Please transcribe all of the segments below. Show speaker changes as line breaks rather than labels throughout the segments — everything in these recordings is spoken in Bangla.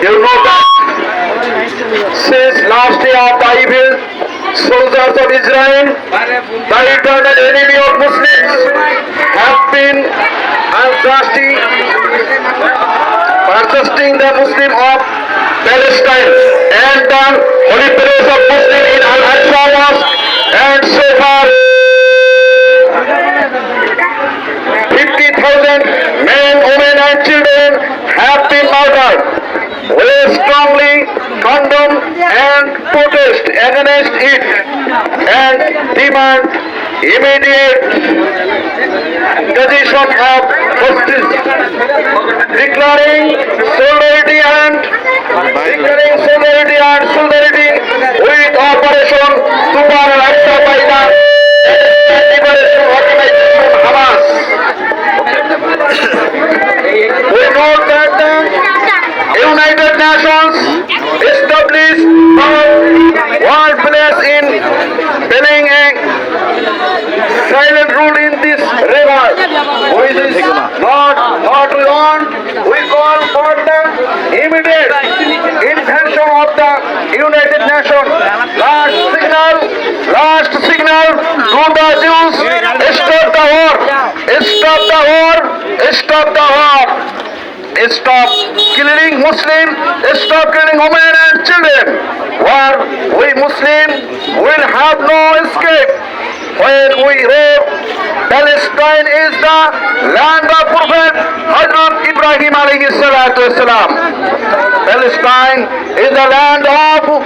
You know that since last year the evil soldiers of Israel, the eternal enemy of Muslims, have been untrusting, persisting the Muslim of Palestine and the holy place of Muslim in Al-Aqsa and so far 50,000 men, women and children have been murdered. We strongly condemn and protest against it and demand immediate decision of justice. Declaring solidarity and declaring solidarity and solidarity United Nations. Last signal, last signal to the Jews, stop the war, stop the war, stop the war. Stop killing Muslim, stop killing women and children. Where we Muslim will have no escape. When we wrote Palestine is the land of Prophet Hazrat Ibrahim alayhi salatu wasalam. Palestine is the land of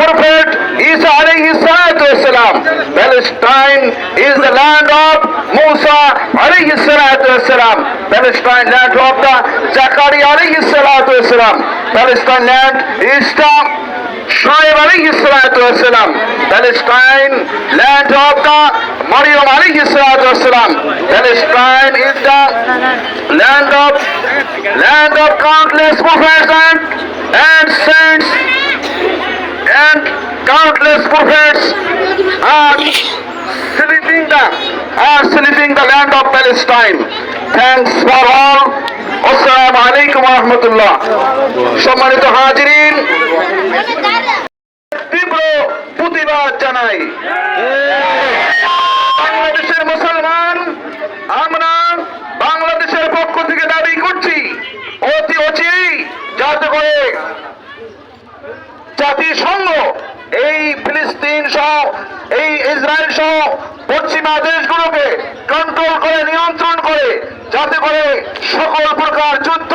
Prophet Isa alayhi salatu wasalam. Palestine is the land of Musa alayhi salatu wasalam. Palestine land of the Zakaria alayhi salatu wasalam. Palestine land is the Wasalam. Palestine land of the Maryam alayhi salatu wasalam. Palestine is the land of land of countless prophets and, and saints and countless prophets are sleeping the are sleeping the land of Palestine. Thanks for all. Alaikum wa rahmatullah. সম্মানিত হাজিরিন, তীব্র প্রতিবাদ জানাই বাংলাদেশের মুসলমান, আমরা বাংলাদেশের পক্ষ থেকে দাবি করছি, অতি অচিরেই যাতে করে জাতিসংঘ, এই ফিলিস্তিন সহ, এই ইসরায়েল সহ পশ্চিমা দেশগুলোকে কন্ট্রোল করে, নিয়ন্ত্রণ করে, যাতে করে সকল প্রকার যুদ্ধ,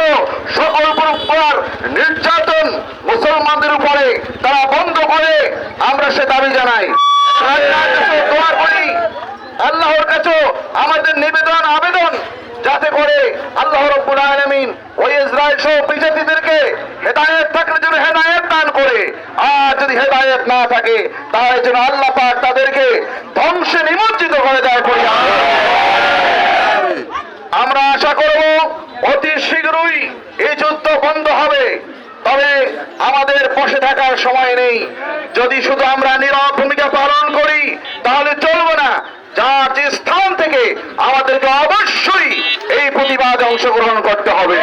সকল প্রকার নির্যাতন মুসলমানদের উপরে তারা বন্ধ করে, আমরা সে দাবি জানাই। আল্লাহর কাছে আমাদের নিবেদন, আবেদন, যাতে করে আল্লাহ রব্বুল আলামিন ওই ইসরায়েল সহ বিজেপিদেরকে হেদায়েত, থাকলে যেন হেদায়েত দান করে। আর যদি হেদায়েত না থাকে, তাহলে যেন আল্লাহ পাক তাদেরকে ধ্বংসে নিমজ্জিত করে দেয় করি আমরা আশা করব অতি শীঘ্রই এই যুদ্ধ বন্ধ হবে। তবে আমাদের বসে থাকার সময় নেই। যদি শুধু আমরা নীরব ভূমিকা পালন করি, তাহলে চলবে না। যার যে স্থান থেকে আমাদেরকে অবশ্যই এই প্রতিবাদে অংশগ্রহণ করতে হবে।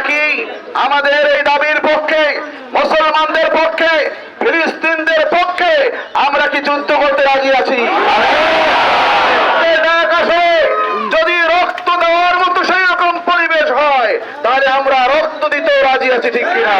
আমরা কি আমাদের এই দাবির পক্ষে, মুসলমানদের পক্ষে, ফিলিস্তিনদের পক্ষে আমরা কি যুদ্ধ করতে রাজি আছি? যদি রক্ত দেওয়ার মতো সেই রকম পরিবেশ হয়, তাহলে আমরা রক্ত দিতেও রাজি আছি, ঠিক কিনা?